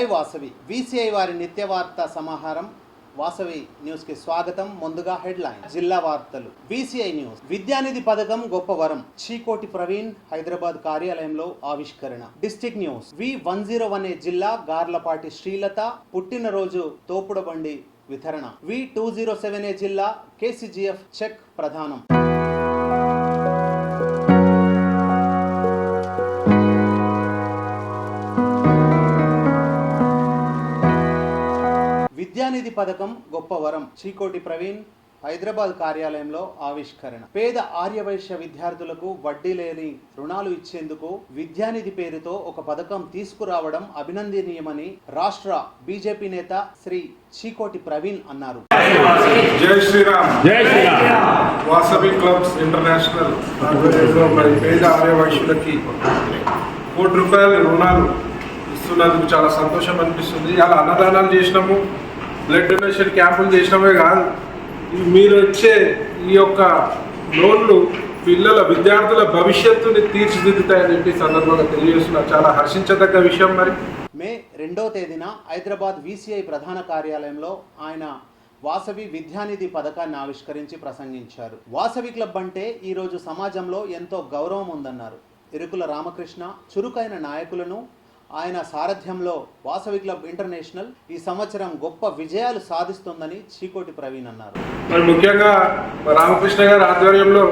జై వాసవి. విసిఐ వారి నిత్య వార్తా సమాహారం. వాసవి న్యూస్కి స్వాగతం. ముందుగా హెడ్లైన్ జిల్లా వార్తలు. VCI news. విద్యానిధి పథకం గొప్ప వరం. చీకోటి ప్రవీణ్ హైదరాబాద్ కార్యాలయంలో ఆవిష్కరణ. District news. V one zero one A జిల్లా గార్లపాటి శ్రీలత పుట్టినరోజు తోపుడబండి వితరణ. V two zero seven A జిల్లా కేసీజీఎఫ్ చెక్ ప్రధానం. పథకం గొప్ప వరం. చీకోటి ప్రవీణ్ హైదరాబాద్ కార్యాలయంలో ఆవిష్కరణ. పేద ఆర్యవైశ్య విద్యార్థులకు వడ్డీ లేని రుణాలు ఇచ్చేందుకు విద్యానిధి పేరుతో ఒక పథకం తీసుకురావడం అభినందనీయమని రాష్ట్ర బీజేపీ నేత శ్రీ చీకోటి ప్రవీణ్ అన్నారు. జై శ్రీరామ్. జై శ్రీరామ్. Vasavi clubs international. మరి పేద ఆర్యవైశ్యులకి కోటి రూపాయల రుణాలు ఇస్తున్నందుకు చాలా సంతోషం అనిపిస్తుంది. అలా అన్నదానాలు చేసినాము. బ్లడ్ డొనేషన్ క్యాంపులు చేసినవే కాదు. మీరు వచ్చే ఈ యొక్క లోన్లు పిల్లల విద్యార్థుల భవిష్యత్తుని తీర్చిదిద్దుతాయని చెప్పి సందర్భంగా తెలియజేస్తున్నా. చాలా హర్షించదగ్గ విషయం మరి. మే రెండో తేదీన హైదరాబాద్ విసిఐ ప్రధాన కార్యాలయంలో ఆయన వాసవి విద్యానిధి పథకాన్ని ఆవిష్కరించి ప్రసంగించారు. వాసవి క్లబ్ అంటే ఈరోజు సమాజంలో ఎంతో గౌరవం ఉందన్నారు. ఇరుకుల రామకృష్ణ చురుకైన నాయకులను ఆయన సారథ్యంలో వాసవి క్లబ్ ఇంటర్నేషనల్ ఈ సంవత్సరం గొప్ప విజయాలు సాధిస్తుందని చీకోటి ప్రవీణ్ అన్నారు. మరి ముఖ్యంగా రామకృష్ణ గారి ఆధ్వర్యంలో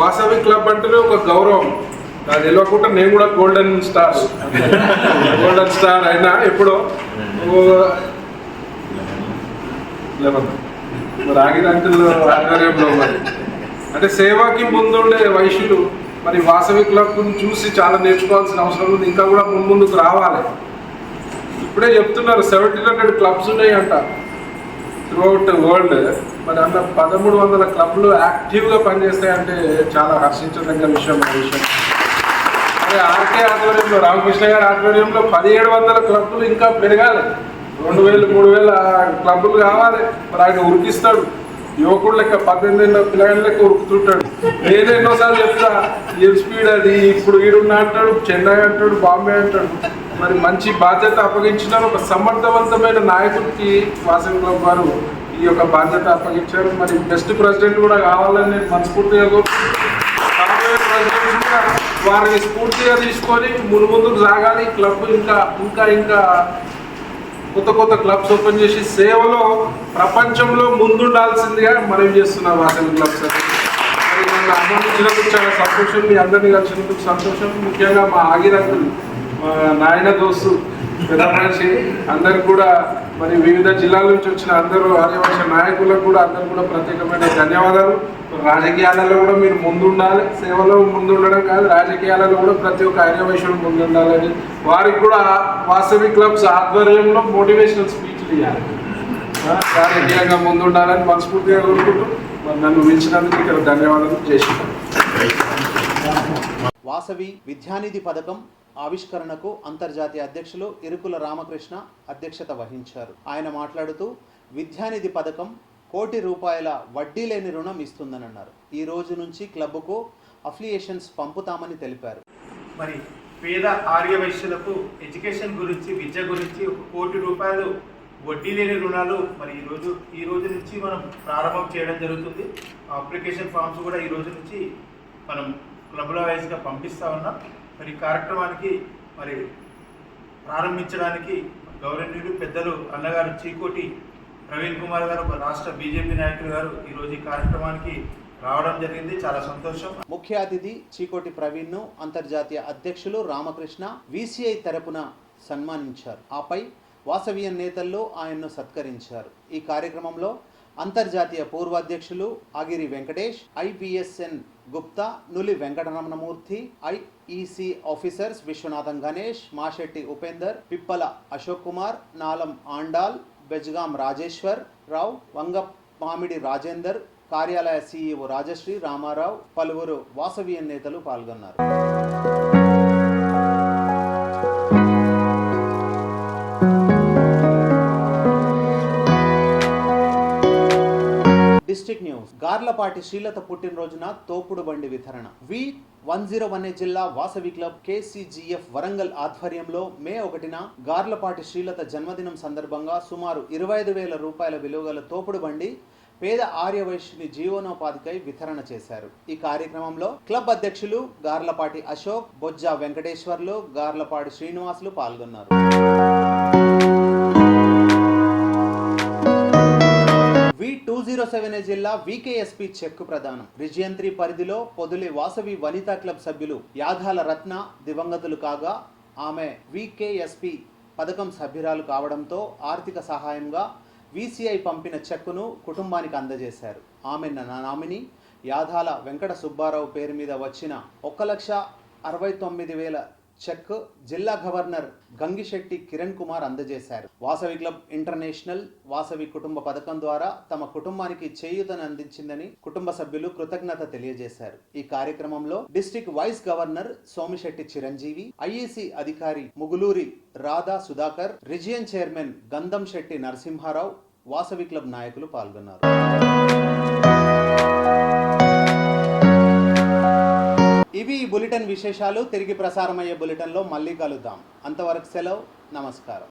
వాసవి క్లబ్ అంటేనే ఒక గౌరవం. నాకు తెలియకుండా నేను కూడా గోల్డెన్ స్టార్ గోల్డెన్ స్టార్ అయినా ఎప్పుడో రాగి లెవెన్ మరి అంకుల్ ఆధ్వర్యంలో మరి. అంటే సేవాకి ముందుండే వైశ్యులు మరి వాసవి క్లబ్ని చూసి చాలా నేర్చుకోవాల్సిన అవసరం ఉంది. ఇంకా కూడా ముందు ముందుకు రావాలి. ఇప్పుడే చెప్తున్నారు సెవెంటీన్ హండ్రెడ్ క్లబ్స్ ఉన్నాయంట. త్రూఅవుట్ వరల్డ్ మరి అన్న పదమూడు వందల క్లబ్లు యాక్టివ్గా పనిచేస్తాయంటే చాలా హర్షించదగ్గ విషయం ఆ విషయం. మరి ఆర్కే ఆధ్వర్యంలో రామకృష్ణ గారి ఆధ్వర్యంలో పదిహేడు వందల క్లబ్లు ఇంకా పెరగాలి. రెండు వేలు మూడు వేల క్లబ్లు కావాలి. మరి ఆయన ఉరికిస్తాడు. యువకుడు లెక్క పద్దెనిమిది ఏళ్ళ పిల్లగాడి లెక్క ఉరుకుతుంటాడు. నేను ఎన్నోసార్లు చెప్తా ఏం స్పీడ్ అది? ఇప్పుడు ఈడున్నా అంటాడు చెన్నై అంటాడు బాంబే అంటాడు. మరి మంచి బాధ్యత అప్పగించిన ఒక సమర్థవంతమైన నాయకుడికి వాసవి క్లబ్ వారు ఈ యొక్క బాధ్యత అప్పగించారు. మరి బెస్ట్ ప్రెసిడెంట్ కూడా కావాలని నేను మనస్ఫూర్తిగా కోరుకుంటున్నాను. వారిని స్ఫూర్తిగా తీసుకొని ముందు ముందుకు సాగాలి. క్లబ్ ఇంకా ఇంకా ఇంకా కొత్త కొత్త క్లబ్స్ ఓపెన్ చేసి సేవలో ప్రపంచంలో ముందుండాల్సిందిగా మనం చేస్తున్న వాసవి క్లబ్స్ అని. ఆహ్వానించినందుకు చాలా సంతోషం మీ అందరినీ కలిసినందుకు సంతోషం ముఖ్యంగా మా ఆగిరంకులు మా నాయన దోస్తు పెద్ద మనిషి అందరు కూడా మరి వివిధ జిల్లాల నుంచి వచ్చిన అందరూ ఆర్యవర్ష నాయకులకు కూడా అందరు కూడా ప్రత్యేకమైన ధన్యవాదాలు రాజకీయాలలో కూడా మీరు ముందుండాలి సేవలో ముందుండడం కాదు రాజకీయాలలో కూడా ప్రతి ఒక్క ఆర్యవైశ్యుడు ముందుండాలని. వారికి కూడా వాసవి క్లబ్స్ ఆధ్వర్యంలో మోటివేషనల్ స్పీచ్లు ఇవ్వాలి. రాజకీయంగా ముందుండాలని మనస్ఫూర్తిగా కోరుకుంటూ నన్ను పిలిచినందుకు ఇక్కడ ధన్యవాదాలు. చేసినాను వాసవి విద్యానిధి పథకం ఆవిష్కరణకు అంతర్జాతీయ అధ్యక్షులు ఇరుకుల రామకృష్ణ అధ్యక్షత వహించారు. ఆయన మాట్లాడుతూ విద్యానిధి పథకం కోటి రూపాయల వడ్డీ లేని రుణం ఇస్తుందని అన్నారు. ఈ రోజు నుంచి క్లబ్కు అఫిలియేషన్స్ పంపుతామని తెలిపారు. మరి పేద ఆర్యవైశ్యులకు ఎడ్యుకేషన్ గురించి విద్య గురించి ఒక కోటి రూపాయలు వడ్డీ లేని రుణాలు మరి ఈ రోజు ఈ రోజు నుంచి మనం ప్రారంభం చేయడం జరుగుతుంది. అప్లికేషన్ ఫామ్స్ కూడా ఈ రోజు నుంచి మనం క్లబ్ల వైజ్గా పంపిస్తా ఉన్నాం. మరి కార్యక్రమానికి మరి ప్రారంభించడానికి గౌరవనీయులు పెద్దలు అన్నగారు చీకోటి ప్రవీణ్ కుమార్ గారు రాష్ట్ర బీజేపీ నాయకులు గారు ఈరోజు ఈ కార్యక్రమానికి రావడం జరిగింది. చాలా సంతోషం. ముఖ్య అతిథి చీకోటి ప్రవీణ్ను అంతర్జాతీయ అధ్యక్షులు రామకృష్ణ విసిఐ తరపున సన్మానించారు. ఆపై వాసవీయ నేతల్లో ఆయన్ను సత్కరించారు. ఈ కార్యక్రమంలో అంతర్జాతీయ పూర్వాధ్యక్షులు Agiri Venkatesh IBSN Gupta Nuli Venkataramanamurthy IEC officers Viswanatham Ganesh Mashetti Upender Pippala Ashok Kumar Nalam Andal Bejgam Rajeshwar Rao Vanga Mamidi Rajender కార్యాలయ సీఈఓ రాజశ్రీ రామారావు పలువురు వాసవీయ నేతలు పాల్గొన్నారు. District news. గార్లపాటి శ్రీలత పుట్టినరోజున తోపుడు బండి వితరణ. వి వన్ జీరో వన్ జిల్లా వాసవి క్లబ్ కేసీజీఎఫ్ వరంగల్ ఆధ్వర్యంలో మే ఒకటిన గార్లపాటి శ్రీలత జన్మదినం సందర్భంగా సుమారు ఇరవై ఐదు వేల రూపాయల విలువగల తోపుడు బండి పేద ఆర్యవైశ్యుని జీవనోపాధికై వితరణ చేశారు. ఈ కార్యక్రమంలో క్లబ్ అధ్యక్షులు గార్లపాటి అశోక్ బొజ్జా వెంకటేశ్వర్లు గార్లపాటి శ్రీనివాసులు పాల్గొన్నారు. వి టూ జీరో సెవెన్ జిల్లా వికేఎస్పి చెక్ ప్రదానం. రిజయంత్రి పరిధిలో పొదులి వాసవి వనితా క్లబ్ సభ్యులు యాధాల రత్న దివంగతులు కాగా ఆమె వికేఎస్పి పథకం సభ్యురాలు కావడంతో ఆర్థిక సహాయంగా విసిఐ పంపిన చెక్కును కుటుంబానికి అందజేశారు. ఆమె నామిని యాధాల వెంకట సుబ్బారావు పేరు మీద వచ్చిన ఒక లక్ష అరవై తొమ్మిది వేల చెక్ జిల్లా గవర్నర్ గంగిశెట్టి కిరణ్ కుమార్ అందజేశారు. వాసవి క్లబ్ ఇంటర్నేషనల్ వాసవి కుటుంబ పథకం ద్వారా తమ కుటుంబానికి చేయూతను అందించిందని కుటుంబ సభ్యులు కృతజ్ఞత తెలియజేశారు. ఈ కార్యక్రమంలో district vice governor Somisetty Chiranjeevi IEC అధికారి Muguluri Radha Sudhakar region chairman Gandham Shetty Narasimha Rao Vasavi club నాయకులు పాల్గొన్నారు. ఇవి ఈ బులెటిన్ విశేషాలు. తిరిగి ప్రసారమయ్యే బులెటిన్లో మళ్ళీ కలుద్దాం. అంతవరకు సెలవు. నమస్కారం.